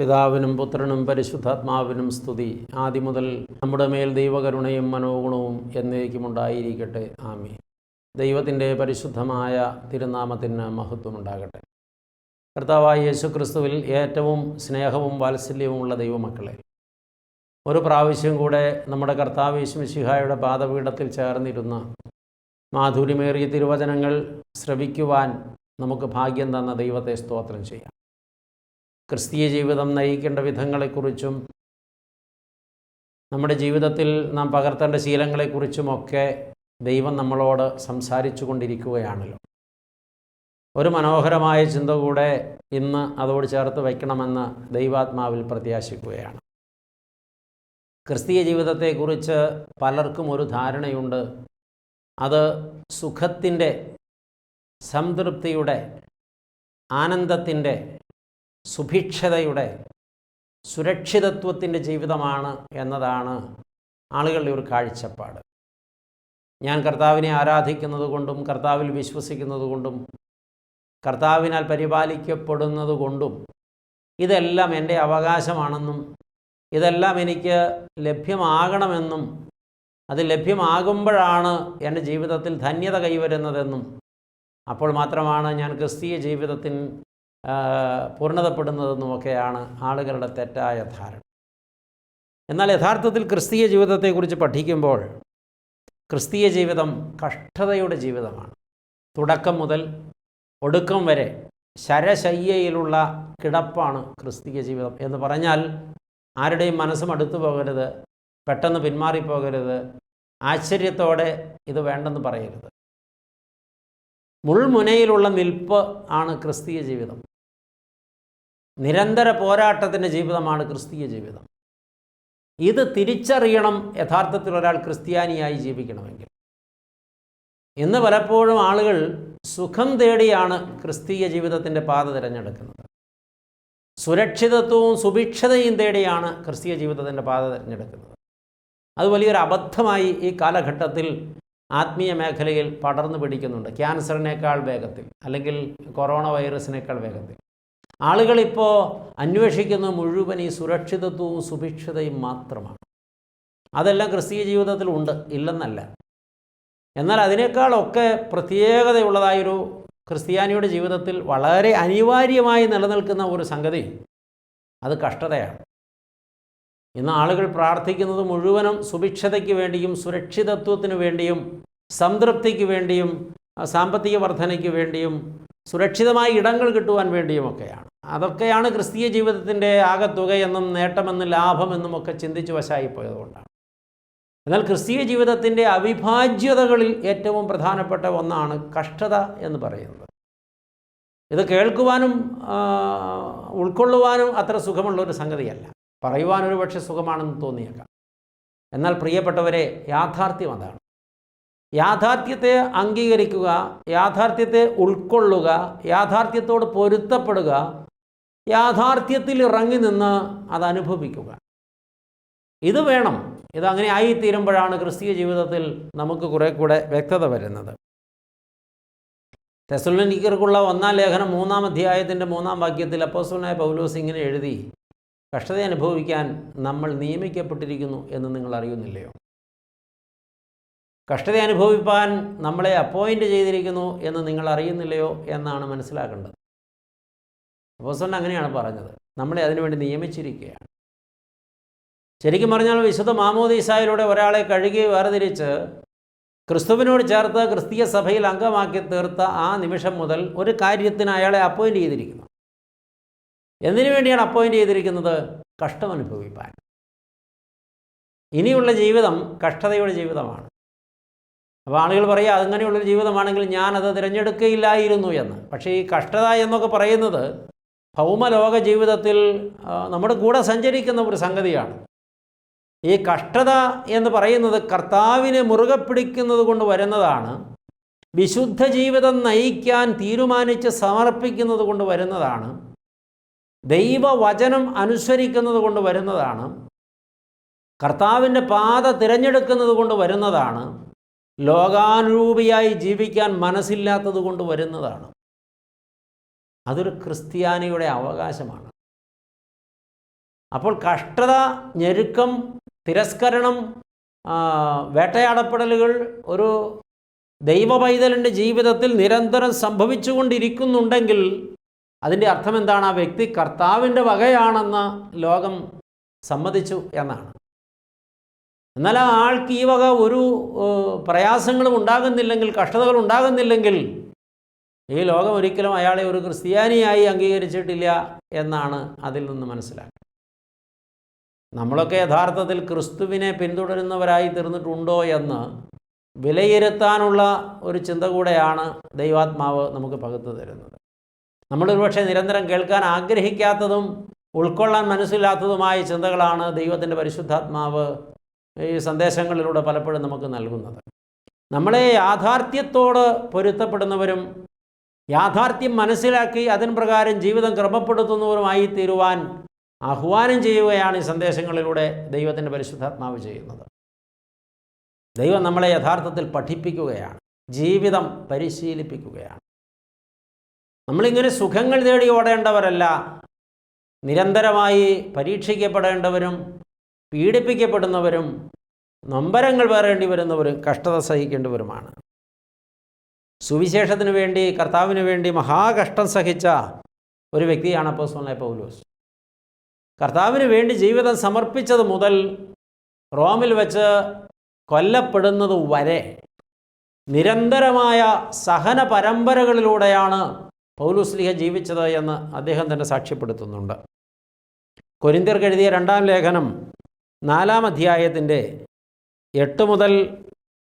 പിതാവിനും പുത്രനും പരിശുദ്ധാത്മാവിനും സ്തുതി. ആദ്യം മുതൽ നമ്മുടെ മേൽ ദൈവകരുണയും മനോഗുണവും എന്നേക്കും ഉണ്ടായിരിക്കട്ടെ. ആമി ദൈവത്തിന്റെ പരിശുദ്ധമായ തിരുനാമത്തിന് മഹത്വമുണ്ടാകട്ടെ കർത്താവായ യേശു ക്രിസ്തുവിൽ ഏറ്റവും സ്നേഹവും വാത്സല്യവുമുള്ള ദൈവമക്കളെ ഒരു പ്രാവശ്യം കൂടെ നമ്മുടെ കർത്താവ് യേശുമിശിഹായുടെ പാദപീഠത്തിൽ ചേർന്നിരുന്ന മാധുര്യമേറിയ തിരുവചനങ്ങൾ ശ്രവിക്കുവാൻ നമുക്ക് ഭാഗ്യം തന്ന ദൈവത്തെ സ്തോത്രം ചെയ്യാം. ക്രിസ്തീയ ജീവിതം നയിക്കേണ്ട വിധങ്ങളെക്കുറിച്ചും നമ്മുടെ ജീവിതത്തിൽ നാം പകർത്തേണ്ട ശീലങ്ങളെക്കുറിച്ചുമൊക്കെ ദൈവം നമ്മളോട് സംസാരിച്ചു കൊണ്ടിരിക്കുകയാണല്ലോ ഒരു മനോഹരമായ ചിന്ത കൂടെ ഇന്ന് അതോട് ചേർത്ത് വയ്ക്കണമെന്ന് ദൈവാത്മാവിൽ പ്രത്യാശിക്കുകയാണ്. ക്രിസ്തീയ ജീവിതത്തെക്കുറിച്ച് പലർക്കും ഒരു ധാരണയുണ്ട്. അത് സുഖത്തിന്റെ സംതൃപ്തിയുടെ ആനന്ദത്തിന്റെ സുഭിക്ഷതയുടെ സുരക്ഷിതത്വത്തിന്റെ ജീവിതമാണ് എന്നതാണ് ആളുകളുടെ ഒരു കാഴ്ചപ്പാട്. ഞാൻ കർത്താവിനെ ആരാധിക്കുന്നത് കൊണ്ടും കർത്താവിൽ വിശ്വസിക്കുന്നത് കൊണ്ടും കർത്താവിനാൽ പരിപാലിക്കപ്പെടുന്നത് കൊണ്ടും ഇതെല്ലാം എന്റെ അവകാശമാണെന്നും ഇതെല്ലാം എനിക്ക് ലഭ്യമാകണമെന്നും അത് ലഭ്യമാകുമ്പോഴാണ് എന്റെ ജീവിതത്തിൽ ധന്യത കൈവരുന്നതെന്നും അപ്പോൾ മാത്രമാണ് ഞാൻ ക്രിസ്തീയ ജീവിതത്തിൽ പൂർണതപ്പെടുന്നതെന്നുമൊക്കെയാണ് ആളുകളുടെ തെറ്റായ ധാരണ. എന്നാൽ യഥാർത്ഥത്തിൽ ക്രിസ്തീയ ജീവിതത്തെക്കുറിച്ച് പഠിക്കുമ്പോൾ ക്രിസ്തീയ ജീവിതം കഷ്ടതയുടെ ജീവിതമാണ്. തുടക്കം മുതൽ ഒടുക്കം വരെ ശരശയ്യയിലുള്ള കിടപ്പാണ് ക്രിസ്തീയ ജീവിതം എന്ന് പറഞ്ഞാൽ ആരുടെയും മനസ്സും അടുത്തു പോകരുത് പെട്ടെന്ന് പിന്മാറിപ്പോകരുത് ആശ്ചര്യത്തോടെ ഇത് വേണ്ടെന്ന് പറയരുത്. മുൾമുനയിലുള്ള നിൽപ്പ് ആണ് ക്രിസ്തീയ ജീവിതം. നിരന്തര പോരാട്ടത്തിന്റെ ജീവിതമാണ് ക്രിസ്തീയ ജീവിതം. ഇത് തിരിച്ചറിയണം യഥാർത്ഥത്തിൽ ഒരാൾ ക്രിസ്ത്യാനിയായി ജീവിക്കണമെങ്കിൽ. ഇന്ന് പലപ്പോഴും ആളുകൾ സുഖം തേടിയാണ് ക്രിസ്തീയ ജീവിതത്തിന്റെ പാത തിരഞ്ഞെടുക്കുന്നത്. സുരക്ഷിതത്വവും സുഭിക്ഷതയും തേടിയാണ് ക്രിസ്തീയ ജീവിതത്തിന്റെ പാത തിരഞ്ഞെടുക്കുന്നത്. അത് വലിയൊരു അബദ്ധമായി ഈ കാലഘട്ടത്തിൽ ആത്മീയ മേഖലയിൽ പടർന്നു പിടിക്കുന്നുണ്ട്. ക്യാൻസറിനേക്കാൾ വേഗത്തിൽ അല്ലെങ്കിൽ കൊറോണ വൈറസിനേക്കാൾ വേഗത്തിൽ. ആളുകളിപ്പോൾ അന്വേഷിക്കുന്ന മുഴുവൻ ഈ സുരക്ഷിതത്വവും സുഭിക്ഷതയും മാത്രമാണ്. അതെല്ലാം ക്രിസ്തീയ ജീവിതത്തിൽ ഉണ്ട് ഇല്ലെന്നല്ല. എന്നാൽ അതിനേക്കാളൊക്കെ പ്രത്യേകതയുള്ളതായൊരു ക്രിസ്ത്യാനിയുടെ ജീവിതത്തിൽ വളരെ അനിവാര്യമായി നിലനിൽക്കുന്ന ഒരു സംഗതി അത് കഷ്ടതയാണ്. ഇന്ന് ആളുകൾ പ്രാർത്ഥിക്കുന്നത് മുഴുവനും സുഭിക്ഷതയ്ക്ക് വേണ്ടിയും സുരക്ഷിതത്വത്തിന് വേണ്ടിയും സംതൃപ്തിക്ക് വേണ്ടിയും സാമ്പത്തിക വർധനയ്ക്ക് വേണ്ടിയും സുരക്ഷിതമായ ഇടങ്ങൾ കിട്ടുവാൻ വേണ്ടിയുമൊക്കെയാണ്. അതൊക്കെയാണ് ക്രിസ്തീയ ജീവിതത്തിന്റെ ആകത്തുകയെന്നും നേട്ടമെന്നും ലാഭമെന്നും ഒക്കെ ചിന്തിച്ച് വശായിപ്പോയതുകൊണ്ടാണ്. എന്നാൽ ക്രിസ്തീയ ജീവിതത്തിന്റെ അവിഭാജ്യതകളിൽ ഏറ്റവും പ്രധാനപ്പെട്ട ഒന്നാണ് കഷ്ടത എന്ന് പറയുന്നത്. ഇത് കേൾക്കുവാനും ഉൾക്കൊള്ളുവാനും അത്ര സുഖമുള്ളൊരു സംഗതിയല്ല. പറയുവാനൊരു പക്ഷേ സുഖമാണെന്ന് തോന്നിയേക്കാം. എന്നാൽ പ്രിയപ്പെട്ടവരെ യാഥാർത്ഥ്യം അതാണ്. യാഥാർത്ഥ്യത്തെ അംഗീകരിക്കുക യാഥാർത്ഥ്യത്തെ ഉൾക്കൊള്ളുക യാഥാർത്ഥ്യത്തോട് പൊരുത്തപ്പെടുക യാഥാർത്ഥ്യത്തിൽ ഇറങ്ങി നിന്ന് അത് അനുഭവിക്കുക. ഇത് വേണം. ഇതങ്ങനെ ആയിത്തീരുമ്പോഴാണ് ക്രിസ്തീയ ജീവിതത്തിൽ നമുക്ക് കുറെ കൂടെ വ്യക്തത വരുന്നത്. തെസലോനിക്കർക്കുള്ള ഒന്നാം ലേഖനം മൂന്നാം അധ്യായത്തിന്റെ മൂന്നാം വാക്യത്തിൽ അപ്പോസ്തലനായ പൗലോസ് ഇങ്ങനെ എഴുതി കഷ്ടത അനുഭവിക്കാൻ നമ്മൾ നിയമിക്കപ്പെട്ടിരിക്കുന്നു എന്ന് നിങ്ങൾ അറിയുന്നില്ലയോ? കഷ്ടത അനുഭവിപ്പാൻ നമ്മളെ അപ്പോയിന്റ് ചെയ്തിരിക്കുന്നു എന്ന് നിങ്ങൾ അറിയുന്നില്ലയോ എന്നാണ് മനസ്സിലാക്കേണ്ടത്. അപ്പോസ്തലൻ അങ്ങനെയാണ് പറഞ്ഞത്. നമ്മളെ അതിനുവേണ്ടി നിയമിച്ചിരിക്കുകയാണ്. ശരിക്കും പറഞ്ഞാൽ വിശുദ്ധ മാമോദീസായിലൂടെ ഒരാളെ കഴുകി വേർതിരിച്ച് ക്രിസ്തുവിനോട് ചേർത്ത് ക്രിസ്തീയ സഭയിൽ അംഗമാക്കി തീർത്ത ആ നിമിഷം മുതൽ ഒരു കാര്യത്തിന് അയാളെ അപ്പോയിന്റ് ചെയ്തിരിക്കുന്നു. എന്തിനു വേണ്ടിയാണ് അപ്പോയിന്റ് ചെയ്തിരിക്കുന്നത്? കഷ്ടം അനുഭവിപ്പാൻ ഇനിയുള്ള ജീവിതം കഷ്ടതയുടെ ജീവിതമാണ്. അപ്പോൾ ആളുകൾ പറയുക അങ്ങനെയുള്ളൊരു ജീവിതമാണെങ്കിൽ ഞാനത് തിരഞ്ഞെടുക്കുകയില്ലായിരുന്നു എന്ന്. പക്ഷേ ഈ കഷ്ടത എന്നൊക്കെ പറയുന്നത് ഭൗമലോക ജീവിതത്തിൽ നമ്മുടെ കൂടെ സഞ്ചരിക്കുന്ന ഒരു സംഗതിയാണ്. ഈ കഷ്ടത എന്ന് പറയുന്നത് കർത്താവിനെ മുറുകെ പിടിക്കുന്നത് കൊണ്ട് വരുന്നതാണ് വിശുദ്ധ ജീവിതം നയിക്കാൻ തീരുമാനിച്ച് സമർപ്പിക്കുന്നത് കൊണ്ട് വരുന്നതാണ് ദൈവവചനം അനുസരിക്കുന്നത് കൊണ്ട് വരുന്നതാണ് കർത്താവിന്റെ പാത തിരഞ്ഞെടുക്കുന്നത് കൊണ്ട് വരുന്നതാണ് ലോകാനുരൂപിയായി ജീവിക്കാൻ മനസ്സില്ലാത്തത് കൊണ്ട് വരുന്നതാണ്. അതൊരു ക്രിസ്ത്യാനിയുടെ അവകാശമാണ്. അപ്പോൾ കഷ്ടത ഞെരുക്കം തിരസ്കരണം വേട്ടയാടപ്പെടലുകൾ ഒരു ദൈവ പൈതലിന്റെ ജീവിതത്തിൽ നിരന്തരം സംഭവിച്ചുകൊണ്ടിരിക്കുന്നുണ്ടെങ്കിൽ അതിന്റെ അർത്ഥം എന്താണ് ആ വ്യക്തി കർത്താവിന്റെ വകയാണെന്ന് ലോകം സമ്മതിച്ചു എന്നാണ്. എന്നാൽ ആൾക്ക് ഈ വക ഒരു പ്രയാസങ്ങളും ഉണ്ടാകുന്നില്ലെങ്കിൽ കഷ്ടതകൾ ഉണ്ടാകുന്നില്ലെങ്കിൽ ഈ ലോകം ഒരിക്കലും അയാളെ ഒരു ക്രിസ്ത്യാനിയായി അംഗീകരിച്ചിട്ടില്ല എന്നാണ് അതിൽ നിന്ന് മനസ്സിലാക്കുന്നത്. നമ്മളൊക്കെ യഥാർത്ഥത്തിൽ ക്രിസ്തുവിനെ പിന്തുടരുന്നവരായി തീർന്നിട്ടുണ്ടോ എന്ന് വിലയിരുത്താനുള്ള ഒരു ചിന്ത കൂടെയാണ് ദൈവാത്മാവ് നമുക്ക് പകുത്തു തരുന്നത്. നമ്മൾ ഒരുപക്ഷെ നിരന്തരം കേൾക്കാൻ ആഗ്രഹിക്കാത്തതും ഉൾക്കൊള്ളാൻ മനസ്സിലാത്തതുമായ ചിന്തകളാണ് ദൈവത്തിന്റെ പരിശുദ്ധാത്മാവ് ഈ സന്ദേശങ്ങളിലൂടെ പലപ്പോഴും നമുക്ക് നൽകുന്നത്. നമ്മളെ യാഥാർത്ഥ്യത്തോട് പൊരുത്തപ്പെടുന്നവരും യാഥാർത്ഥ്യം മനസ്സിലാക്കി അതിന് പ്രകാരം ജീവിതം ക്രമപ്പെടുത്തുന്നവരുമായി തീരുവാൻ ആഹ്വാനം ചെയ്യുകയാണ് ഈ സന്ദേശങ്ങളിലൂടെ ദൈവത്തിന്റെ പരിശുദ്ധാത്മാവ് ചെയ്യുന്നത്. ദൈവം നമ്മളെ യഥാർത്ഥത്തിൽ പഠിപ്പിക്കുകയാണ്. ജീവിതം പരിശീലിപ്പിക്കുകയാണ്. നമ്മളിങ്ങനെ സുഖങ്ങൾ തേടി ഓടേണ്ടവരല്ല. നിരന്തരമായി പരീക്ഷിക്കപ്പെടേണ്ടവരും പീഡിപ്പിക്കപ്പെടുന്നവരും നൊമ്പരങ്ങൾ വേറേണ്ടി വരുന്നവരും കഷ്ടത സഹിക്കേണ്ടവരുമാണ്. സുവിശേഷത്തിന് വേണ്ടി കർത്താവിന് വേണ്ടി മഹാകഷ്ടം സഹിച്ച ഒരു വ്യക്തിയാണ് അപ്പോസ്തലനായ പൗലോസ്. കർത്താവിന് വേണ്ടി ജീവിതം സമർപ്പിച്ചത് മുതൽ റോമിൽ വെച്ച് കൊല്ലപ്പെടുന്നത് വരെ നിരന്തരമായ സഹന പരമ്പരകളിലൂടെയാണ് പൗലുസ്ലിഹ ജീവിച്ചത് എന്ന് അദ്ദേഹം തന്നെ സാക്ഷ്യപ്പെടുത്തുന്നുണ്ട്. കൊരിന്തിയർക്ക് എഴുതിയ രണ്ടാം ലേഖനം നാലാം അധ്യായത്തിന്റെ എട്ട് മുതൽ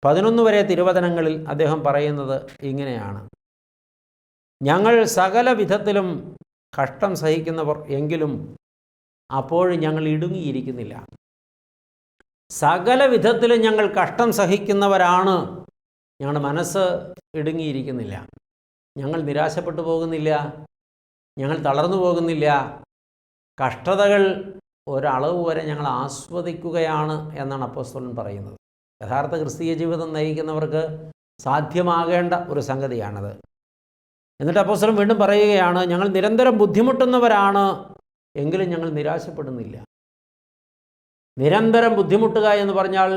പതിനൊന്ന് വരെ തിരുവചനങ്ങളിൽ അദ്ദേഹം പറയുന്നത് ഇങ്ങനെയാണ്. ഞങ്ങൾ സകല വിധത്തിലും കഷ്ടം സഹിക്കുന്നവർ എങ്കിലും അപ്പോഴും ഞങ്ങൾ ഇടുങ്ങിയിരിക്കുന്നില്ല. സകല വിധത്തിലും ഞങ്ങൾ കഷ്ടം സഹിക്കുന്നവരാണ്. ഞങ്ങളുടെ മനസ്സ് ഇടുങ്ങിയിരിക്കുന്നില്ല. ഞങ്ങൾ നിരാശപ്പെട്ടു പോകുന്നില്ല. ഞങ്ങൾ തളർന്നു പോകുന്നില്ല. കഷ്ടതകൾ ഒരളവ് വരെ ഞങ്ങൾ ആസ്വദിക്കുകയാണ് എന്നാണ് അപ്പോസ്തോലൻ പറയുന്നത്. യഥാർത്ഥ ക്രിസ്തീയ ജീവിതം നയിക്കുന്നവർക്ക് സാധ്യമാകേണ്ട ഒരു സംഗതിയാണത്. എന്നിട്ട് അപ്പോസ്തലൻ വീണ്ടും പറയുകയാണ് ഞങ്ങൾ നിരന്തരം ബുദ്ധിമുട്ടുന്നവരാണ് എങ്കിലും ഞങ്ങൾ നിരാശപ്പെടുന്നില്ല. നിരന്തരം ബുദ്ധിമുട്ടുക എന്ന് പറഞ്ഞാൽ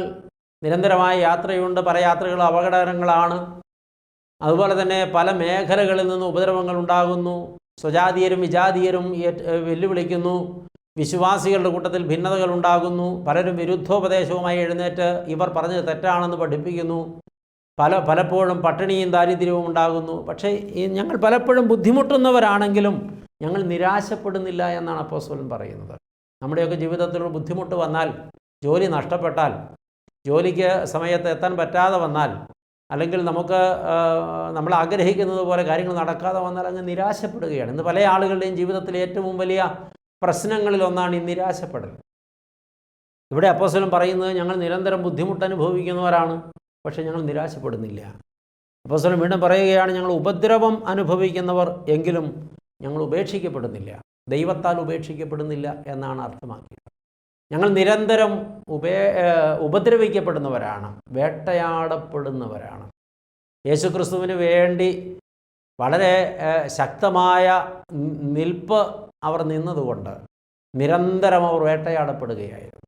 നിരന്തരമായ യാത്രയുണ്ട് പല യാത്രകളും അപകടകരങ്ങളാണ്. അതുപോലെ തന്നെ പല മേഖലകളിൽ നിന്ന് ഉപദ്രവങ്ങൾ ഉണ്ടാകുന്നു സ്വജാതീയരും വിജാതീയരും വെല്ലുവിളിക്കുന്നു. വിശ്വാസികളുടെ കൂട്ടത്തിൽ ഭിന്നതകൾ ഉണ്ടാകുന്നു പലരും വിരുദ്ധോപദേശവുമായി എഴുന്നേറ്റ് ഇവർ പറഞ്ഞത് തെറ്റാണെന്ന് പഠിപ്പിക്കുന്നു. പല പലപ്പോഴും പട്ടിണിയും ദാരിദ്ര്യവും ഉണ്ടാകുന്നു. പക്ഷേ ഞങ്ങൾ പലപ്പോഴും ബുദ്ധിമുട്ടുന്നവരാണെങ്കിലും ഞങ്ങൾ നിരാശപ്പെടുന്നില്ല എന്നാണ് അപ്പോസ്തലൻ പറയുന്നത്. നമ്മുടെയൊക്കെ ജീവിതത്തിൽ ബുദ്ധിമുട്ട് വന്നാൽ ജോലി നഷ്ടപ്പെട്ടാൽ ജോലിക്ക് സമയത്ത് എത്താൻ പറ്റാതെ വന്നാൽ അല്ലെങ്കിൽ നമുക്ക് നമ്മൾ ആഗ്രഹിക്കുന്നത് പോലെ കാര്യങ്ങൾ നടക്കാതെ വന്നാൽ അങ്ങ് നിരാശപ്പെടുകയാണ്. ഇന്ന് പല ആളുകളുടെയും ജീവിതത്തിലെ ഏറ്റവും വലിയ പ്രശ്നങ്ങളിൽ ഒന്നാണ് ഈ നിരാശപ്പെടൽ ഇവിടെ അപ്പോസ്തലൻ പറയുന്നത് ഞങ്ങൾ നിരന്തരം ബുദ്ധിമുട്ട് അനുഭവിക്കുന്നവരാണ് പക്ഷേ ഞങ്ങൾ നിരാശപ്പെടുന്നില്ല. അപ്പോസ്തലൻ വീണ്ടും പറയുകയാണ് ഞങ്ങൾ ഉപദ്രവം അനുഭവിക്കുന്നവർ എങ്കിലും ഞങ്ങൾ ഉപേക്ഷിക്കപ്പെടുന്നില്ല. ദൈവത്താൽ ഉപേക്ഷിക്കപ്പെടുന്നില്ല എന്നാണ് അർത്ഥമാക്കിയത്. ഞങ്ങൾ നിരന്തരം ഉപേ ഉപദ്രവിക്കപ്പെടുന്നവരാണ് വേട്ടയാടപ്പെടുന്നവരാണ്. യേശുക്രിസ്തുവിന് വേണ്ടി വളരെ ശക്തമായ നിൽപ്പ് അവർ നിന്നതുകൊണ്ട് നിരന്തരം അവർ വേട്ടയാടപ്പെടുകയായിരുന്നു.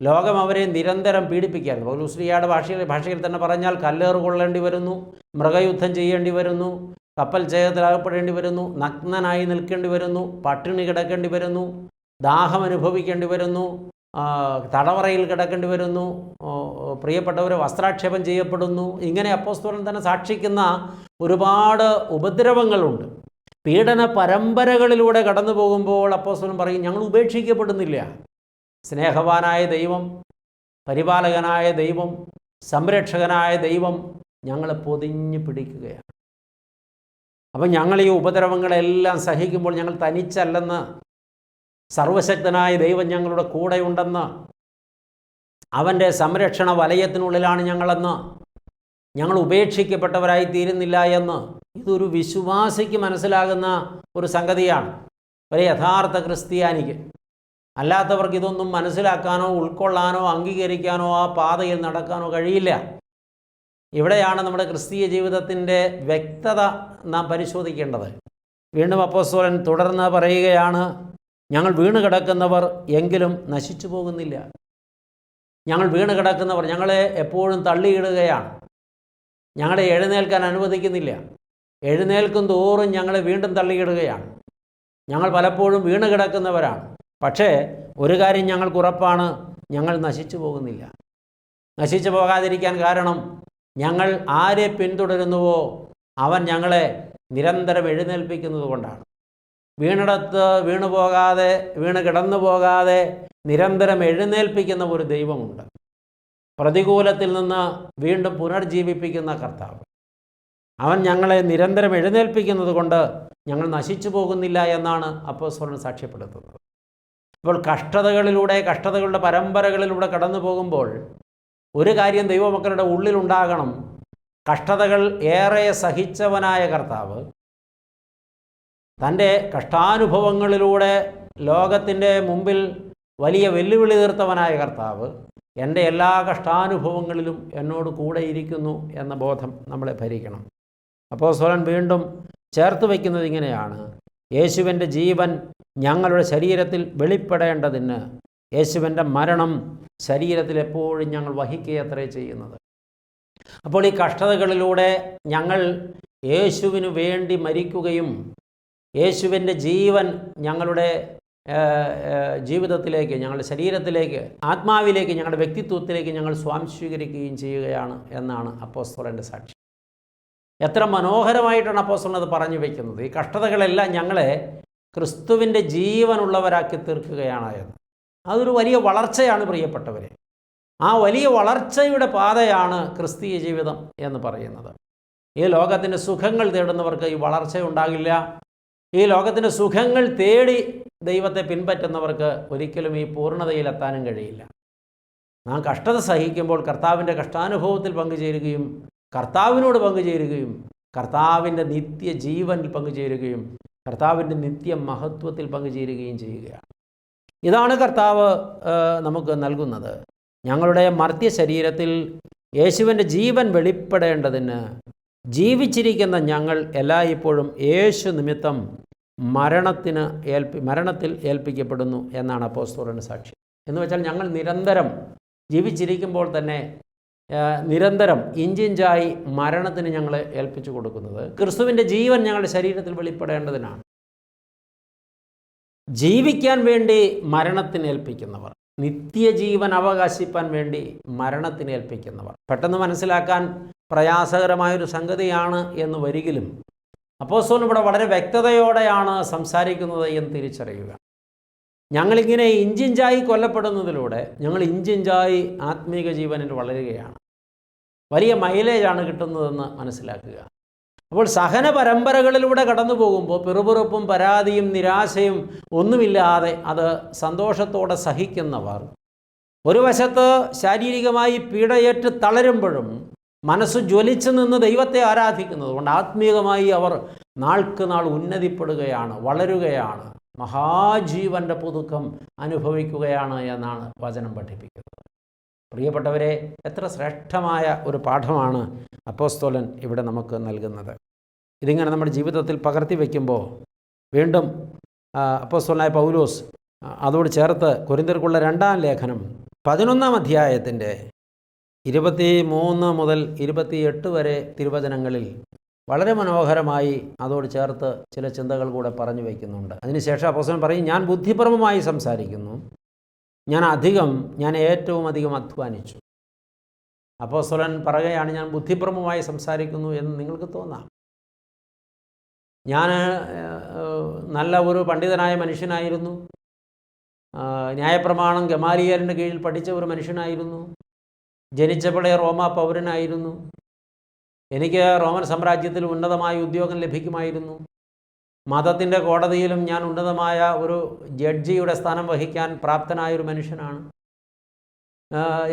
ലോകം അവരെ നിരന്തരം പീഡിപ്പിക്കുകയായിരുന്നു പൗലുശ്രീയുടെ ഭാഷയിൽ ഭാഷയിൽ തന്നെ പറഞ്ഞാൽ കല്ലേറ് കൊള്ളേണ്ടി വരുന്നു മൃഗയുദ്ധം ചെയ്യേണ്ടി വരുന്നു കപ്പൽ ചേതത്തിലാകപ്പെടേണ്ടി വരുന്നു നഗ്നനായി നിൽക്കേണ്ടി വരുന്നു പട്ടിണി കിടക്കേണ്ടി വരുന്നു ദാഹം അനുഭവിക്കേണ്ടി വരുന്നു തടവറയിൽ കിടക്കേണ്ടി വരുന്നു പ്രിയപ്പെട്ടവരെ വസ്ത്രാക്ഷേപം ചെയ്യപ്പെടുന്നു. ഇങ്ങനെ അപ്പോസ്തലൻ തന്നെ സാക്ഷിക്കുന്ന ഒരുപാട് ഉപദ്രവങ്ങളുണ്ട്. പീഡന പരമ്പരകളിലൂടെ കടന്നു പോകുമ്പോൾ അപ്പോസ്വലം പറയും ഞങ്ങൾ ഉപേക്ഷിക്കപ്പെടുന്നില്ല. സ്നേഹവാനായ ദൈവം പരിപാലകനായ ദൈവം സംരക്ഷകനായ ദൈവം ഞങ്ങളെ പൊതിഞ്ഞു പിടിക്കുകയാണ്. അപ്പം ഞങ്ങൾ ഈ ഉപദ്രവങ്ങളെല്ലാം സഹിക്കുമ്പോൾ ഞങ്ങൾ തനിച്ചല്ലെന്ന് സർവശക്തനായ ദൈവം ഞങ്ങളുടെ കൂടെയുണ്ടെന്ന് അവന്റെ സംരക്ഷണ വലയത്തിനുള്ളിലാണ് ഞങ്ങളെന്ന് ഞങ്ങൾ ഉപേക്ഷിക്കപ്പെട്ടവരായി തീരുന്നില്ല എന്ന് ഇതൊരു വിശ്വാസിക്ക് മനസ്സിലാകുന്ന ഒരു സംഗതിയാണ്. ഒരു യഥാർത്ഥ ക്രിസ്ത്യാനിക്ക്. അല്ലാത്തവർക്ക് ഇതൊന്നും മനസ്സിലാക്കാനോ ഉൾക്കൊള്ളാനോ അംഗീകരിക്കാനോ ആ പാതയിൽ നടക്കാനോ കഴിയില്ല. ഇവിടെയാണ് നമ്മുടെ ക്രിസ്തീയ ജീവിതത്തിന്റെ വ്യക്തത നാം പരിശോധിക്കേണ്ടത്. വീണ്ടും അപ്പോസ്തലൻ തുടർന്ന് പറയുകയാണ് ഞങ്ങൾ വീണ് കിടക്കുന്നവർ എങ്കിലും നശിച്ചു പോകുന്നില്ല ഞങ്ങൾ വീണ് കിടക്കുന്നവർ ഞങ്ങളെ എപ്പോഴും തള്ളിയിടുകയാണ്. ഞങ്ങളെ എഴുന്നേൽക്കാൻ അനുവദിക്കുന്നില്ല. എഴുന്നേൽക്കും തോറും ഞങ്ങളെ വീണ്ടും തള്ളിയിടുകയാണ്. ഞങ്ങൾ പലപ്പോഴും വീണ് കിടക്കുന്നവരാണ്. പക്ഷേ ഒരു കാര്യം ഞങ്ങൾക്ക് ഉറപ്പാണ്. ഞങ്ങൾ നശിച്ചു പോകുന്നില്ല. നശിച്ചു പോകാതിരിക്കാൻ കാരണം ഞങ്ങൾ ആരെ പിന്തുടരുന്നുവോ അവൻ ഞങ്ങളെ നിരന്തരം എഴുന്നേൽപ്പിക്കുന്നത് കൊണ്ടാണ്. വീണിടത്ത് വീണു പോകാതെ വീണ് കിടന്നു പോകാതെ നിരന്തരം എഴുന്നേൽപ്പിക്കുന്ന ഒരു ദൈവമുണ്ട്. പ്രതികൂലത്തിൽ നിന്ന് വീണ്ടും പുനർജീവിപ്പിക്കുന്ന കർത്താവ്. അവൻ ഞങ്ങളെ നിരന്തരം എഴുന്നേൽപ്പിക്കുന്നത് കൊണ്ട് ഞങ്ങൾ നശിച്ചു പോകുന്നില്ല എന്നാണ് അപ്പോസ്വലൻ സാക്ഷ്യപ്പെടുത്തുന്നത്. അപ്പോൾ കഷ്ടതകളിലൂടെ കഷ്ടതകളുടെ പരമ്പരകളിലൂടെ കടന്നു പോകുമ്പോൾ ഒരു കാര്യം ദൈവമക്കളുടെ ഉള്ളിലുണ്ടാകണം. കഷ്ടതകൾ ഏറെ സഹിച്ചവനായ കർത്താവ് തന്റെ കഷ്ടാനുഭവങ്ങളിലൂടെ ലോകത്തിന്റെ മുമ്പിൽ വലിയ വെല്ലുവിളി തീർത്തവനായ കർത്താവ് എന്റെ എല്ലാ കഷ്ടാനുഭവങ്ങളിലും എന്നോട് കൂടെ ഇരിക്കുന്നു എന്ന ബോധം നമ്മളെ ഭരിക്കണം. അപ്പോൾ സ്വലൻ വീണ്ടും ചേർത്ത് വയ്ക്കുന്നത് ഇങ്ങനെയാണ്. യേശുവിന്റെ ജീവൻ ഞങ്ങളുടെ ശരീരത്തിൽ വെളിപ്പെടേണ്ടതിന് യേശുവിന്റെ മരണം ശരീരത്തിൽ എപ്പോഴും ഞങ്ങൾ വഹിക്കുകയത്രേ ചെയ്യുന്നത്. അപ്പോൾ ഈ കഷ്ടതകളിലൂടെ ഞങ്ങൾ യേശുവിനു വേണ്ടി മരിക്കുകയും യേശുവിന്റെ ജീവൻ ഞങ്ങളുടെ ജീവിതത്തിലേക്ക് ഞങ്ങളുടെ ശരീരത്തിലേക്ക് ആത്മാവിലേക്ക് ഞങ്ങളുടെ വ്യക്തിത്വത്തിലേക്ക് ഞങ്ങൾ സ്വാംശീകരിക്കുകയും ചെയ്യുകയാണ് എന്നാണ് അപ്പോസ്തോളന്റെ സാക്ഷി എത്ര മനോഹരമായിട്ടാണ് അപ്പോസ്തലൻ അത് പറഞ്ഞു വയ്ക്കുന്നത് ഈ കഷ്ടതകളെല്ലാം ഞങ്ങളെ ക്രിസ്തുവിന്റെ ജീവനുള്ളവരാക്കി തീർക്കുകയാണ് എന്ന് അതൊരു വലിയ വളർച്ചയാണ് പ്രിയപ്പെട്ടവരെ. ആ വലിയ വളർച്ചയുടെ പാതയാണ് ക്രിസ്തീയ ജീവിതം എന്ന് പറയുന്നത്. ഈ ലോകത്തിന്റെ സുഖങ്ങൾ തേടുന്നവർക്ക് ഈ വളർച്ച ഉണ്ടാകില്ല. ഈ ലോകത്തിന്റെ സുഖങ്ങൾ തേടി ദൈവത്തെ പിൻപറ്റുന്നവർക്ക് ഒരിക്കലും ഈ പൂർണതയിലെത്താനും കഴിയില്ല. നാം കഷ്ടത സഹിക്കുമ്പോൾ കർത്താവിന്റെ കഷ്ടാനുഭവത്തിൽ പങ്കുചേരുകയും കർത്താവിനോട് പങ്കുചേരുകയും കർത്താവിന്റെ നിത്യ ജീവനിൽ പങ്കുചേരുകയും കർത്താവിന്റെ നിത്യ മഹത്വത്തിൽ പങ്കുചേരുകയും ചെയ്യുകയാണ്. ഇതാണ് കർത്താവ് നമുക്ക് നൽകുന്നത്. ഞങ്ങളുടെ മർത്യ ശരീരത്തിൽ യേശുവിന്റെ ജീവൻ വെളിപ്പെടേണ്ടതിന് ജീവിച്ചിരിക്കുന്ന ഞങ്ങൾ എല്ലായ്പ്പോഴും യേശു നിമിത്തം മരണത്തിന് ഏൽപ്പി മരണത്തിൽ ഏൽപ്പിക്കപ്പെടുന്നു എന്നാണ് അപ്പോസ്തോറിന്റെ സാക്ഷി എന്ന് വെച്ചാൽ ഞങ്ങൾ നിരന്തരം ജീവിച്ചിരിക്കുമ്പോൾ തന്നെ നിരന്തരം ഇഞ്ചിഞ്ചായി മരണത്തിന് ഞങ്ങളെ ഏൽപ്പിച്ചു കൊടുക്കുന്നത് ക്രിസ്തുവിന്റെ ജീവൻ ഞങ്ങളുടെ ശരീരത്തിൽ വെളിപ്പെടേണ്ടതിനാണ്. ജീവിക്കാൻ വേണ്ടി മരണത്തിന് ഏൽപ്പിക്കുന്നവർ നിത്യജീവൻ അവകാശിപ്പാൻ വേണ്ടി മരണത്തിന് ഏൽപ്പിക്കുന്നവർ. പെട്ടെന്ന് മനസ്സിലാക്കാൻ പ്രയാസകരമായൊരു സംഗതിയാണ് എന്ന് വരികിലും അപ്പോസ്തലൻ ഇവിടെ വളരെ വ്യക്തതയോടെയാണ് സംസാരിക്കുന്നത് എന്ന് തിരിച്ചറിയുക. ഞങ്ങളിങ്ങനെ ഇഞ്ചിഞ്ചായി കൊല്ലപ്പെടുന്നതിലൂടെ ഞങ്ങൾ ഇഞ്ചിഞ്ചായി ആത്മീക ജീവനിൽ വളരുകയാണ്. വലിയ മൈലേജാണ് കിട്ടുന്നതെന്ന് മനസ്സിലാക്കുക. അപ്പോൾ സഹന പരമ്പരകളിലൂടെ കടന്നു പോകുമ്പോൾ പിറുപിറുപ്പും പരാതിയും നിരാശയും ഒന്നുമില്ലാതെ അത് സന്തോഷത്തോടെ സഹിക്കുന്നവർ ഒരു വശത്ത് ശാരീരികമായി പീഡയേറ്റ് തളരുമ്പോഴും മനസ്സ് ജ്വലിച്ചു നിന്ന് ദൈവത്തെ ആരാധിക്കുന്നത് കൊണ്ട് ആത്മീയമായി അവർ നാൾക്ക് നാൾ ഉന്നതിപ്പെടുകയാണ് വളരുകയാണ് മഹാജീവന്റെ പുതുക്കം അനുഭവിക്കുകയാണ് എന്നാണ് വചനം പഠിപ്പിക്കുന്നത്. പ്രിയപ്പെട്ടവരെ എത്ര ശ്രേഷ്ഠമായ ഒരു പാഠമാണ് അപ്പോസ്തോലൻ ഇവിടെ നമുക്ക് നൽകുന്നത്. ഇതിങ്ങനെ നമ്മുടെ ജീവിതത്തിൽ പകർത്തി വയ്ക്കുമ്പോൾ വീണ്ടും അപ്പോസ്തോലായ പൗലോസ് അതോട് ചേർത്ത് കുരിന്തർക്കുള്ള രണ്ടാം ലേഖനം പതിനൊന്നാം അധ്യായത്തിന്റെ ഇരുപത്തി മൂന്ന് മുതൽ ഇരുപത്തിയെട്ട് വരെ തിരുവചനങ്ങളിൽ വളരെ മനോഹരമായി അതോട് ചേർത്ത് ചില ചിന്തകൾ കൂടെ പറഞ്ഞു വയ്ക്കുന്നുണ്ട്. അതിനുശേഷം അപ്പോസ്തലൻ പറയും ഞാൻ ബുദ്ധിപരമമായി സംസാരിക്കുന്നു. ഞാൻ അധികം ഞാൻ ഏറ്റവും അധികം അധ്വാനിച്ചു. അപ്പോസ്വലൻ പറയുകയാണ് ഞാൻ ബുദ്ധിപ്രമമായി സംസാരിക്കുന്നു എന്ന് നിങ്ങൾക്ക് തോന്നാം. ഞാൻ നല്ല ഒരു പണ്ഡിതനായ മനുഷ്യനായിരുന്നു. ന്യായപ്രമാണം ഗമാലിയലിന്റെ കീഴിൽ പഠിച്ച ഒരു മനുഷ്യനായിരുന്നു. ജനിച്ചപ്പോഴേ റോമ പൗരനായിരുന്നു. എനിക്ക് റോമൻ സാമ്രാജ്യത്തിൽ ഉന്നതമായ ഉദ്യോഗം ലഭിക്കുമായിരുന്നു. മതത്തിന്റെ കോടതിയിലും ഞാൻ ഉന്നതമായ ഒരു ജഡ്ജിയുടെ സ്ഥാനം വഹിക്കാൻ പ്രാപ്തനായ ഒരു മനുഷ്യനാണ്.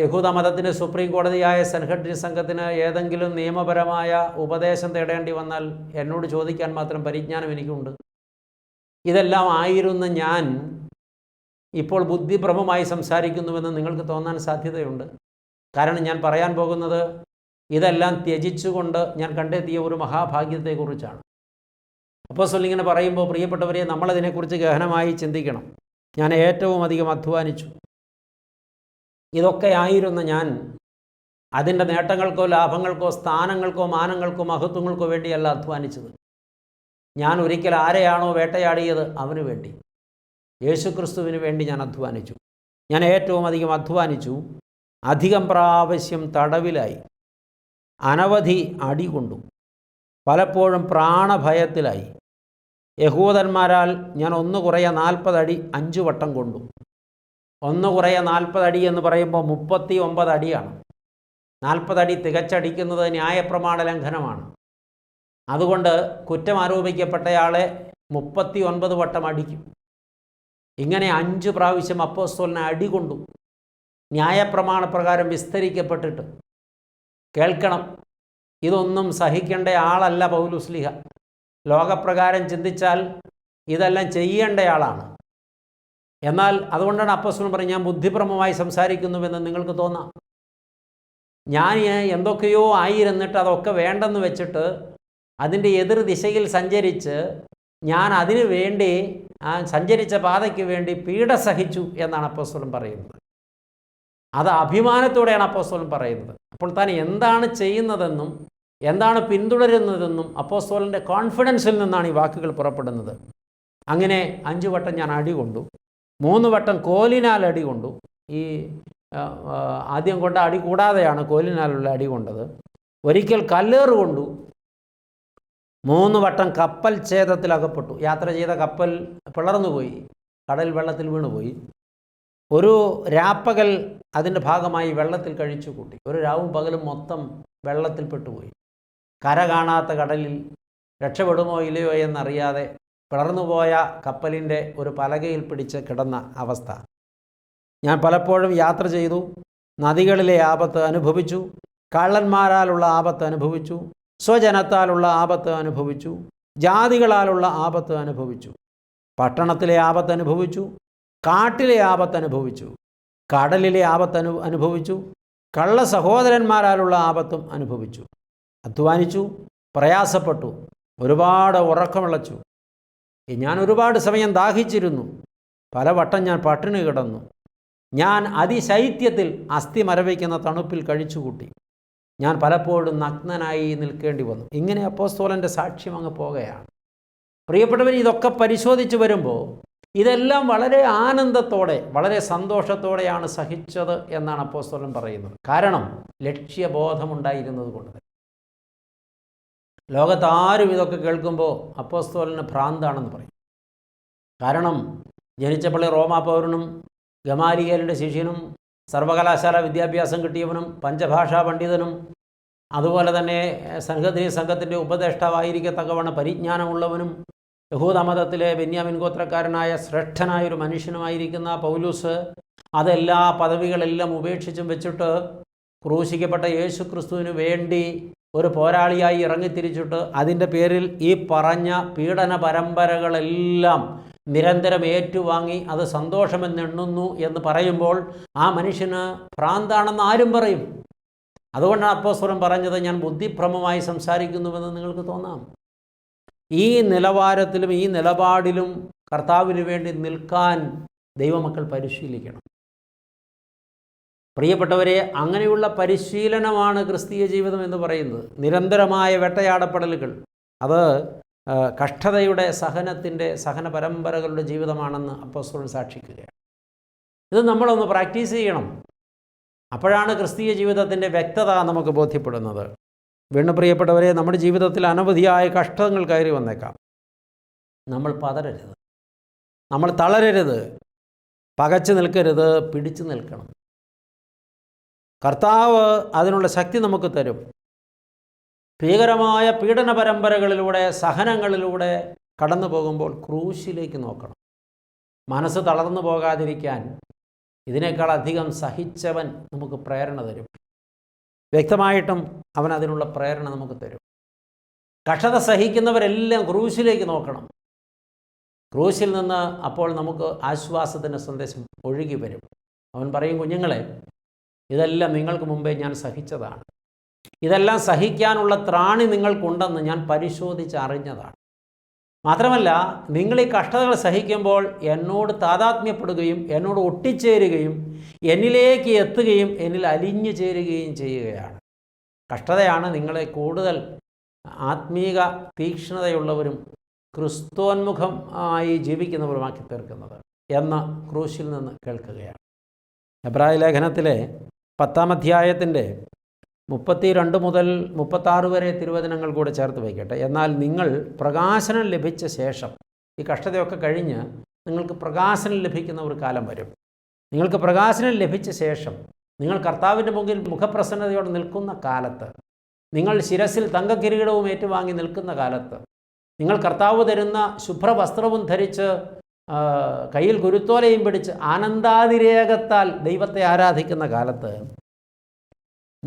യഹൂദ മതത്തിന്റെ സുപ്രീം കോടതിയായ സെൻഹഡ്രി സംഘത്തിന് ഏതെങ്കിലും നിയമപരമായ ഉപദേശം തേടേണ്ടി വന്നാൽ എന്നോട് ചോദിക്കാൻ മാത്രം പരിജ്ഞാനം എനിക്കുണ്ട്. ഇതെല്ലാം ആയിരുന്ന ഞാൻ ഇപ്പോൾ ബുദ്ധിഭ്രമമായി സംസാരിക്കുന്നുവെന്ന് നിങ്ങൾക്ക് തോന്നാൻ സാധ്യതയുണ്ട്. കാരണം ഞാൻ പറയാൻ പോകുന്നത് ഇതെല്ലാം ത്യജിച്ചുകൊണ്ട് ഞാൻ കണ്ടെത്തിയ ഒരു മഹാഭാഗ്യത്തെക്കുറിച്ചാണ്. അപ്പോൾ ഇങ്ങനെ പറയുമ്പോൾ പ്രിയപ്പെട്ടവരെ നമ്മളതിനെക്കുറിച്ച് ഗഹനമായി ചിന്തിക്കണം. ഞാൻ ഏറ്റവും അധികം അധ്വാനിച്ചു. ഇതൊക്കെ ആയിരുന്ന ഞാൻ അതിന്റെ നേട്ടങ്ങൾക്കോ ലാഭങ്ങൾക്കോ സ്ഥാനങ്ങൾക്കോ മാനങ്ങൾക്കോ മഹത്വങ്ങൾക്കോ വേണ്ടിയല്ല അധ്വാനിച്ചത്. ഞാൻ ഒരിക്കൽ ആരെയാണോ വേട്ടയാടിയത് അവന് വേണ്ടി. യേശുക്രിസ്തുവിന് വേണ്ടി ഞാൻ അധ്വാനിച്ചു. ഞാൻ ഏറ്റവും അധികം അധ്വാനിച്ചു. അധികം പ്രാവശ്യം തടവിലായി. അനവധി അടികൊണ്ടു പലപ്പോഴും പ്രാണഭയത്തിലായി. യഹൂദന്മാരാൽ ഞാൻ ഒന്ന് കുറയ നാൽപ്പതടി അഞ്ച് വട്ടം കൊണ്ടു. ഒന്ന് കുറയ നാൽപ്പതടി എന്ന് പറയുമ്പോൾ മുപ്പത്തി ഒമ്പത് അടിയാണ് നാൽപ്പതടി തികച്ചടിക്കുന്നത് ന്യായപ്രമാണ ലംഘനമാണ്. അതുകൊണ്ട് കുറ്റം ആരോപിക്കപ്പെട്ടയാളെ മുപ്പത്തി ഒൻപത് വട്ടം അടിക്കും. ഇങ്ങനെ അഞ്ച് പ്രാവശ്യം അപ്പോസ്തോലിനെ അടി കൊണ്ടു ന്യായപ്രമാണ പ്രകാരം വിസ്തരിക്കപ്പെട്ടിട്ട് കേൾക്കണം. ഇതൊന്നും സഹിക്കേണ്ട ആളല്ല പൗലുസ്ലിഹ ലോകപ്രകാരം ചിന്തിച്ചാൽ ഇതെല്ലാം ചെയ്യേണ്ടയാളാണ് എന്നാൽ അതുകൊണ്ടാണ് അപ്പസ്വലം പറഞ്ഞ് ഞാൻ ബുദ്ധിപ്രമമായി സംസാരിക്കുന്നുവെന്ന് നിങ്ങൾക്ക് തോന്നാം. ഞാൻ എന്തൊക്കെയോ ആയിരുന്നിട്ട് അതൊക്കെ വേണ്ടെന്ന് വെച്ചിട്ട് അതിന്റെ എതിർ ദിശയിൽ സഞ്ചരിച്ച് ഞാൻ അതിനു വേണ്ടി സഞ്ചരിച്ച പാതയ്ക്ക് വേണ്ടി പീഡ സഹിച്ചു എന്നാണ് അപ്പോസ്വലം പറയുന്നത്. അത് അഭിമാനത്തോടെയാണ് അപ്പോസ്തോലൻ പറയുന്നത്. അപ്പോൾ താൻ എന്താണ് ചെയ്യുന്നതെന്നും എന്താണ് പിന്തുടരുന്നതെന്നും അപ്പോസ്തോലന്റെ കോൺഫിഡൻസിൽ നിന്നാണ് ഈ വാക്കുകൾ പുറപ്പെടുന്നത്. അങ്ങനെ അഞ്ച് വട്ടം ഞാൻ അടി കൊണ്ടു. മൂന്ന് വട്ടം കോലിനാൽ അടി കൊണ്ടു. ഈ ആദ്യം കൊണ്ട അടി കൂടാതെയാണ് കോലിനാലുള്ള അടി കൊണ്ടത്. ഒരിക്കൽ കല്ലേറ് കൊണ്ടു. മൂന്ന് വട്ടം കപ്പൽ ഛേദത്തിൽ അകപ്പെട്ടു. യാത്ര ചെയ്ത കപ്പൽ പിളർന്നുപോയി. കടൽ വെള്ളത്തിൽ വീണുപോയി. ഒരു രാപ്പകൽ അതിന്റെ ഭാഗമായി വെള്ളത്തിൽ കഴിച്ചു കൂട്ടി. ഒരു രാവും പകലും മൊത്തം വെള്ളത്തിൽ പെട്ടുപോയി. കര കാണാത്ത കടലിൽ രക്ഷപ്പെടുമോ ഇല്ലയോ എന്നറിയാതെ പിളർന്നുപോയ കപ്പലിന്റെ ഒരു പലകയിൽ പിടിച്ച് കിടന്ന അവസ്ഥ. ഞാൻ പലപ്പോഴും യാത്ര ചെയ്തു. നദികളിലെ ആപത്ത് അനുഭവിച്ചു. കള്ളന്മാരാലുള്ള ആപത്ത് അനുഭവിച്ചു. സ്വജനത്താലുള്ള ആപത്ത് അനുഭവിച്ചു. ജാതികളാലുള്ള ആപത്ത് അനുഭവിച്ചു. പട്ടണത്തിലെ ആപത്ത് അനുഭവിച്ചു. കാട്ടിലെ ആപത്ത് അനുഭവിച്ചു കടലിലെ ആപത്ത് അനു അനുഭവിച്ചു കള്ള സഹോദരന്മാരാലുള്ള ആപത്തും അനുഭവിച്ചു അധ്വാനിച്ചു പ്രയാസപ്പെട്ടു ഒരുപാട് ഉറക്കമിളച്ചു. ഞാൻ ഒരുപാട് സമയം ദാഹിച്ചിരുന്നു. പലവട്ടം ഞാൻ പട്ടിണി കിടന്നു. ഞാൻ അതിശൈത്യത്തിൽ അസ്ഥി മരവിക്കുന്ന തണുപ്പിൽ കഴിച്ചുകൂട്ടി. ഞാൻ പലപ്പോഴും നഗ്നനായി നിൽക്കേണ്ടി വന്നു. ഇങ്ങനെ അപ്പോസ്തോലന്റെ സാക്ഷ്യം അങ്ങ് പോകുകയാണ് പ്രിയപ്പെട്ടവർ ഇതൊക്കെ പരിശോധിച്ച് വരുമ്പോൾ ഇതെല്ലാം വളരെ ആനന്ദത്തോടെ വളരെ സന്തോഷത്തോടെയാണ് സഹിച്ചത് എന്നാണ് അപ്പോസ്തോലൻ പറയുന്നത്. കാരണം ലക്ഷ്യബോധമുണ്ടായിരുന്നത് കൊണ്ട് ലോകത്ത് ആരും ഇതൊക്കെ കേൾക്കുമ്പോൾ അപ്പോസ്തോലന് ഭ്രാന്താണെന്ന് പറയും. കാരണം ജനിച്ചപ്പള്ളി റോമാ പൗരനും ഗമാലിയലിന്റെ ശിഷ്യനും സർവകലാശാല വിദ്യാഭ്യാസം കിട്ടിയവനും പഞ്ചഭാഷാ പണ്ഡിതനും അതുപോലെ തന്നെ സംഘത്തിന് സംഘത്തിന്റെ ഉപദേഷ്ടാവായിരിക്കത്തക്കവണ്ണം പരിജ്ഞാനമുള്ളവനും യഹൂദമതത്തിലെ ബെന്യാമിൻ ഗോത്രക്കാരനായ ശ്രേഷ്ഠനായ ഒരു മനുഷ്യനുമായിരിക്കുന്ന പൗലൂസ് അതെല്ലാ പദവികളെല്ലാം ഉപേക്ഷിച്ചും വെച്ചിട്ട് ക്രൂശിക്കപ്പെട്ട യേശു ക്രിസ്തുവിന് വേണ്ടി ഒരു പോരാളിയായി ഇറങ്ങിത്തിരിച്ചിട്ട് അതിന്റെ പേരിൽ ഈ പറഞ്ഞ പീഡന പരമ്പരകളെല്ലാം നിരന്തരം ഏറ്റുവാങ്ങി അത് സന്തോഷമെന്നെണ്ണുന്നു എന്ന് പറയുമ്പോൾ ആ മനുഷ്യന് ഭ്രാന്താണെന്ന് ആരും പറയും. അതുകൊണ്ടാണ് അപ്പോസ്വരം പറഞ്ഞത് ഞാൻ ബുദ്ധിഭ്രമമായി സംസാരിക്കുന്നുവെന്ന് നിങ്ങൾക്ക് തോന്നാം. ഈ നിലവാരത്തിലും ഈ നിലപാടിലും കർത്താവിന് വേണ്ടി നിൽക്കാൻ ദൈവമക്കൾ പരിശീലിക്കണം. പ്രിയപ്പെട്ടവരെ അങ്ങനെയുള്ള പരിശീലനമാണ് ക്രിസ്തീയ ജീവിതം എന്ന് പറയുന്നത്. നിരന്തരമായ വേട്ടയാടപ്പെടലുകൾ. അത് കഷ്ടതയുടെ സഹനത്തിന്റെ സഹന പരമ്പരകളുടെ ജീവിതമാണെന്ന് അപ്പോസ്തലൻ സാക്ഷിക്കുകയാണ്. ഇത് നമ്മളൊന്ന് പ്രാക്ടീസ് ചെയ്യണം. അപ്പോഴാണ് ക്രിസ്തീയ ജീവിതത്തിന്റെ വ്യക്തത നമുക്ക് ബോധ്യപ്പെടുന്നത്. വീണ്ടും പ്രിയപ്പെട്ടവരെ നമ്മുടെ ജീവിതത്തിൽ അനവധിയായ കഷ്ടങ്ങൾ കയറി വന്നേക്കാം. നമ്മൾ പതരരുത്. നമ്മൾ തളരരുത്. പകച്ചു നിൽക്കരുത്. പിടിച്ചു നിൽക്കണം. കർത്താവ് അതിനുള്ള ശക്തി നമുക്ക് തരും. ഭീകരമായ പീഡന പരമ്പരകളിലൂടെ സഹനങ്ങളിലൂടെ കടന്നു പോകുമ്പോൾ ക്രൂശിലേക്ക് നോക്കണം. മനസ്സ് തളർന്നു പോകാതിരിക്കാൻ ഇതിനേക്കാൾ അധികം സഹിച്ചവൻ നമുക്ക് പ്രേരണ തരും. വ്യക്തമായിട്ടും അവൻ അതിനുള്ള പ്രേരണ നമുക്ക് തരും. കഷത സഹിക്കുന്നവരെല്ലാം ക്രൂശിലേക്ക് നോക്കണം. ക്രൂശിൽ നിന്ന് അപ്പോൾ നമുക്ക് ആശ്വാസത്തിന്റെ സന്ദേശം ഒഴുകി വരും. അവൻ പറയും കുഞ്ഞുങ്ങളെ ഇതെല്ലാം നിങ്ങൾക്ക് മുമ്പേ ഞാൻ സഹിച്ചതാണ്. ഇതെല്ലാം സഹിക്കാനുള്ള ത്രാണി നിങ്ങൾക്കുണ്ടെന്ന് ഞാൻ പരിശോധിച്ച് അറിഞ്ഞതാണ് മാത്രമല്ല നിങ്ങൾ ഈ കഷ്ടതകൾ സഹിക്കുമ്പോൾ എന്നോട് താതാത്മ്യപ്പെടുകയും എന്നോട് ഒട്ടിച്ചേരുകയും എന്നിലേക്ക് എത്തുകയും എന്നിൽ അലിഞ്ഞു ചേരുകയും ചെയ്യുകയാണ്. കഷ്ടതയാണ് നിങ്ങളെ കൂടുതൽ ആത്മീക തീക്ഷ്ണതയുള്ളവരും ക്രിസ്തോന്മുഖം ആയി ജീവിക്കുന്നവരുമാക്കി തീർക്കുന്നത് എന്ന് ക്രൂശിൽ നിന്ന് കേൾക്കുകയാണ്. എബ്രായ ലേഖനത്തിലെ പത്താം അധ്യായത്തിന്റെ മുപ്പത്തി രണ്ട് മുതൽ മുപ്പത്താറ് വരെ തിരുവചനങ്ങൾ കൂടെ ചേർത്ത് വയ്ക്കട്ടെ. എന്നാൽ നിങ്ങൾ പ്രകാശനം ലഭിച്ച ശേഷം ഈ കഷ്ടതയൊക്കെ കഴിഞ്ഞ് നിങ്ങൾക്ക് പ്രകാശനം ലഭിക്കുന്ന ഒരു കാലം വരും. നിങ്ങൾക്ക് പ്രകാശനം ലഭിച്ച ശേഷം നിങ്ങൾ കർത്താവിന്റെ മുമ്പിൽ മുഖപ്രസന്നതയോടെ നിൽക്കുന്ന കാലത്ത് നിങ്ങൾ ശിരസിൽ തങ്കക്കിരീടവും ഏറ്റുവാങ്ങി നിൽക്കുന്ന കാലത്ത് നിങ്ങൾ കർത്താവ് തരുന്ന ശുഭ്രവസ്ത്രവും ധരിച്ച് കയ്യിൽ കുരുത്തോലയും പിടിച്ച് ആനന്ദാതിരേകത്താൽ ദൈവത്തെ ആരാധിക്കുന്ന കാലത്ത്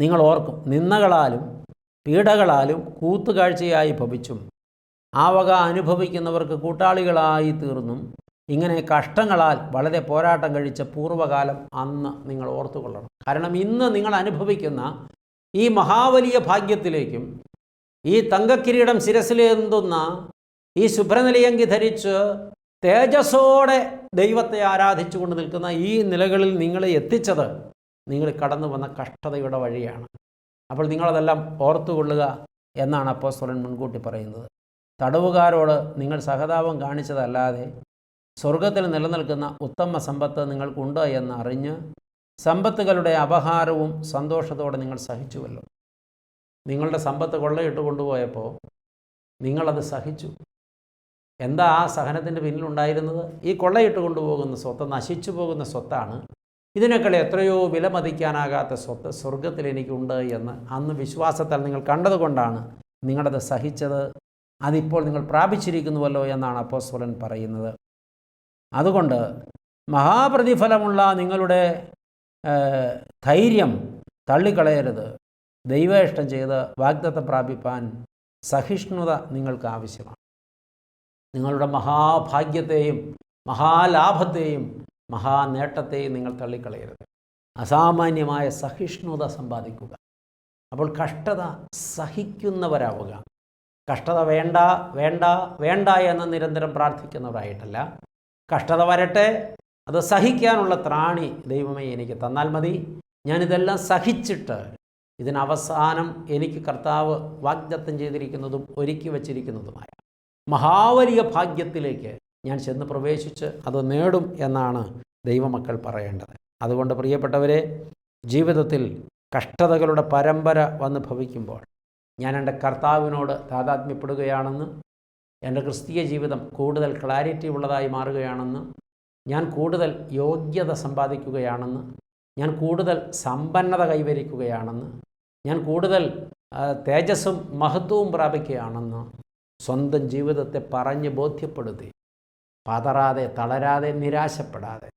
നിങ്ങൾ ഓർക്കും നിന്നകളാലും പീഡകളാലും കൂത്തുകാഴ്ചയായി ഭവിച്ചും. ആ വക അനുഭവിക്കുന്നവർക്ക് കൂട്ടാളികളായി തീർന്നും. ഇങ്ങനെ കഷ്ടങ്ങളാൽ വളരെ പോരാട്ടം കഴിച്ച പൂർവകാലം അന്ന് നിങ്ങൾ ഓർത്തുകൊള്ളണം. കാരണം ഇന്ന് നിങ്ങൾ അനുഭവിക്കുന്ന ഈ മഹാവലിയ ഭാഗ്യത്തിലേക്കും ഈ തങ്കക്കിരീടം ശിരസിലേന്തുന്ന ഈ ശുഭ്രനിലയങ്കി ധരിച്ച് തേജസ്സോടെ ദൈവത്തെ ആരാധിച്ചുകൊണ്ട് നിൽക്കുന്ന ഈ നിലകളിൽ നിങ്ങളെ എത്തിച്ചത് നിങ്ങൾ കടന്നു വന്ന കഷ്ടതയുടെ വഴിയാണ്. അപ്പോൾ നിങ്ങളതെല്ലാം ഓർത്തുകൊള്ളുക എന്നാണ് അപ്പോസ്തലൻ മുൻകൂട്ടി പറയുന്നത്. തടവുകാരോട് നിങ്ങൾ സഹതാപം കാണിച്ചതല്ലാതെ സ്വർഗത്തിൽ നിലനിൽക്കുന്ന ഉത്തമ സമ്പത്ത് നിങ്ങൾക്കുണ്ട് എന്ന് അറിഞ്ഞ് സമ്പത്തുകളുടെ അപഹാരവും സന്തോഷത്തോടെ നിങ്ങൾ സഹിച്ചുവല്ലോ. നിങ്ങളുടെ സമ്പത്ത് കൊള്ളയിട്ട് കൊണ്ടുപോയപ്പോൾ നിങ്ങളത് സഹിച്ചു. എന്താ ആ സഹനത്തിന്റെ പിന്നിലുണ്ടായിരുന്നത്? ഈ കൊള്ളയിട്ട് കൊണ്ടുപോകുന്ന സ്വത്ത് നശിച്ചു പോകുന്ന സ്വത്താണ് ഇതിനേക്കാൾ എത്രയോ വിലമതിക്കാനാകാത്ത സ്വത്ത് സ്വർഗത്തിൽ എനിക്കുണ്ട് എന്ന് അന്ന് വിശ്വാസത്താൽ നിങ്ങൾ കണ്ടതുകൊണ്ടാണ് നിങ്ങളത് സഹിച്ചത്. അതിപ്പോൾ നിങ്ങൾ പ്രാപിച്ചിരിക്കുന്നുവല്ലോ എന്നാണ് അപ്പോസ്വലൻ പറയുന്നത്. അതുകൊണ്ട് മഹാപ്രതിഫലമുള്ള നിങ്ങളുടെ ധൈര്യം തള്ളിക്കളയരുത്. ദൈവേഷ്ടം ചെയ്ത് വാഗ്ദത്ത പ്രാപിപ്പാൻ സഹിഷ്ണുത നിങ്ങൾക്ക് ആവശ്യമാണ്. നിങ്ങളുടെ മഹാഭാഗ്യത്തെയും മഹാലാഭത്തെയും മഹാനേട്ടത്തെയും നിങ്ങൾ തള്ളിക്കളയരുത്. അസാമാന്യമായ സഹിഷ്ണുത സമ്പാദിക്കുക. അപ്പോൾ കഷ്ടത സഹിക്കുന്നവരാവുക. കഷ്ടത വേണ്ട വേണ്ട വേണ്ട എന്ന് നിരന്തരം പ്രാർത്ഥിക്കുന്നവരായിട്ടല്ല. കഷ്ടത വരട്ടെ അത് സഹിക്കാനുള്ള ത്രാണി ദൈവമേ എനിക്ക് തന്നാൽ മതി. ഞാനിതെല്ലാം സഹിച്ചിട്ട് ഇതിനവസാനം എനിക്ക് കർത്താവ് വാഗ്ദത്തം ചെയ്തിരിക്കുന്നതും ഒരുക്കി വച്ചിരിക്കുന്നതുമായ മഹാവലിയ ഭാഗ്യത്തിലേക്ക് ഞാൻ ചെന്ന് പ്രവേശിച്ച് അത് നേടും എന്നാണ് ദൈവമക്കൾ പറയേണ്ടത്. അതുകൊണ്ട് പ്രിയപ്പെട്ടവരെ ജീവിതത്തിൽ കഷ്ടതകളുടെ പരമ്പര വന്ന് ഭവിക്കുമ്പോൾ ഞാൻ എന്റെ കർത്താവിനോട് താതാത്മ്യപ്പെടുകയാണെന്ന് എന്റെ ക്രിസ്തീയ ജീവിതം കൂടുതൽ ക്ലാരിറ്റി ഉള്ളതായി മാറുകയാണെന്ന് ഞാൻ കൂടുതൽ യോഗ്യത സമ്പാദിക്കുകയാണെന്ന് ഞാൻ കൂടുതൽ സമ്പന്നത കൈവരിക്കുകയാണെന്ന് ഞാൻ കൂടുതൽ തേജസ്സും മഹത്വവും പ്രാപിക്കുകയാണെന്ന് സ്വന്തം ജീവിതത്തെ പറഞ്ഞ് ബോധ്യപ്പെടുത്തി പതറാതെ തളരാതെ നിരാശപ്പെടാതെ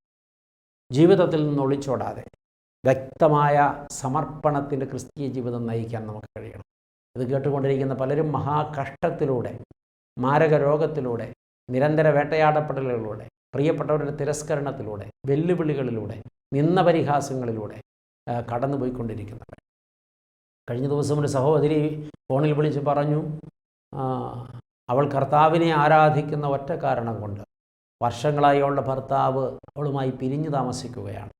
ജീവിതത്തിൽ നിന്ന് ഒളിച്ചോടാതെ വ്യക്തമായ സമർപ്പണത്തിന്റെ ക്രിസ്തീയ ജീവിതം നയിക്കാൻ നമുക്ക് കഴിയണം. ഇത് കേട്ടുകൊണ്ടിരിക്കുന്ന പലരും മഹാകഷ്ടത്തിലൂടെ മാരക രോഗത്തിലൂടെ നിരന്തര വേട്ടയാടപ്പെടലുകളിലൂടെ പ്രിയപ്പെട്ടവരുടെ തിരസ്കരണത്തിലൂടെ വെല്ലുവിളികളിലൂടെ നിന്ന പരിഹാസങ്ങളിലൂടെ കടന്നുപോയിക്കൊണ്ടിരിക്കുന്നവർ. കഴിഞ്ഞ ദിവസം ഒരു സഹോദരി ഫോണിൽ വിളിച്ച് പറഞ്ഞു അവൾ കർത്താവിനെ ആരാധിക്കുന്ന ഒറ്റ കാരണം കൊണ്ട് വർഷങ്ങളായി അവളുടെ ഭർത്താവ് അവളുമായി പിരിഞ്ഞു താമസിക്കുകയാണ്.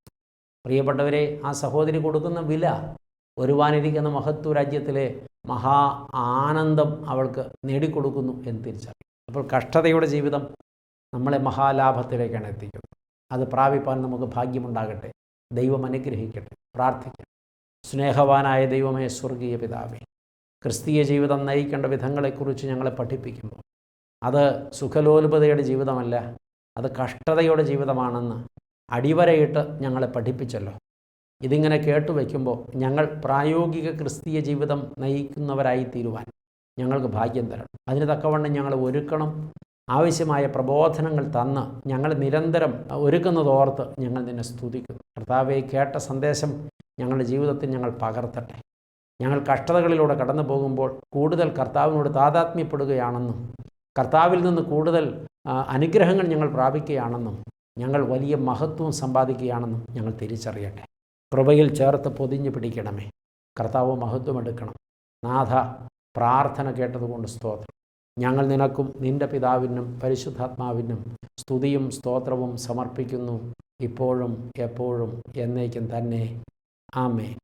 പ്രിയപ്പെട്ടവരെ ആ സഹോദരി കൊടുക്കുന്ന വില ഒരുവാനിരിക്കുന്ന മഹത്വ രാജ്യത്തിലെ മഹാ ആനന്ദം അവൾക്ക് നേടിക്കൊടുക്കുന്നു എന്ന് തിരിച്ചറിയും. അപ്പോൾ കഷ്ടതയുടെ ജീവിതം നമ്മളെ മഹാലാഭത്തിലേക്കാണ് എത്തിക്കുന്നത്. അത് പ്രാപിപ്പാൻ നമുക്ക് ഭാഗ്യമുണ്ടാകട്ടെ. ദൈവം അനുഗ്രഹിക്കട്ടെ. പ്രാർത്ഥിക്കാം. സ്നേഹവാനായ ദൈവമേ സ്വർഗീയ പിതാവേ ക്രിസ്തീയ ജീവിതം നയിക്കേണ്ട വിധങ്ങളെക്കുറിച്ച് ഞങ്ങളെ പഠിപ്പിക്കുമ്പോൾ അത് സുഖലോലുപതയുടെ ജീവിതമല്ല അത് കഷ്ടതയുടെ ജീവിതമാണെന്ന് അടിവരയിട്ട് ഞങ്ങളെ പഠിപ്പിച്ചല്ലോ. ഇതിങ്ങനെ കേട്ടു വയ്ക്കുമ്പോൾ ഞങ്ങൾ പ്രായോഗിക ക്രിസ്തീയ ജീവിതം നയിക്കുന്നവരായി തീരുവാൻ ഞങ്ങൾക്ക് ഭാഗ്യം തരണം. അതിന് തക്കവണ്ണം ഞങ്ങൾ ഒരുക്കണം. ആവശ്യമായ പ്രബോധനങ്ങൾ തന്ന് ഞങ്ങൾ നിരന്തരം ഒരുക്കുന്നതോർത്ത് ഞങ്ങൾ നിന്നെ സ്തുതിക്കുന്നു. കർത്താവെ കേട്ട സന്ദേശം ഞങ്ങളുടെ ജീവിതത്തിൽ ഞങ്ങൾ പകർത്തട്ടെ. ഞങ്ങൾ കഷ്ടതകളിലൂടെ കടന്നു പോകുമ്പോൾ കൂടുതൽ കർത്താവിനോട് താതാത്മ്യപ്പെടുകയാണെന്നും കർത്താവിൽ നിന്ന് കൂടുതൽ അനുഗ്രഹങ്ങൾ ഞങ്ങൾ പ്രാപിക്കുകയാണെന്നും ഞങ്ങൾ വലിയ മഹത്വം സമ്പാദിക്കുകയാണെന്നും ഞങ്ങൾ തിരിച്ചറിയട്ടെ. കൃപയിൽ ചേർത്ത് പൊതിഞ്ഞു പിടിക്കണമേ. കർത്താവ് മഹത്വം എടുക്കണം. നാഥ പ്രാർത്ഥന കേട്ടതുകൊണ്ട് സ്തോത്രം. ഞങ്ങൾ നിനക്കും നിന്റെ പിതാവിനും പരിശുദ്ധാത്മാവിനും സ്തുതിയും സ്തോത്രവും സമർപ്പിക്കുന്നു. ഇപ്പോഴും എപ്പോഴും എന്നേക്കും തന്നെ. ആമേ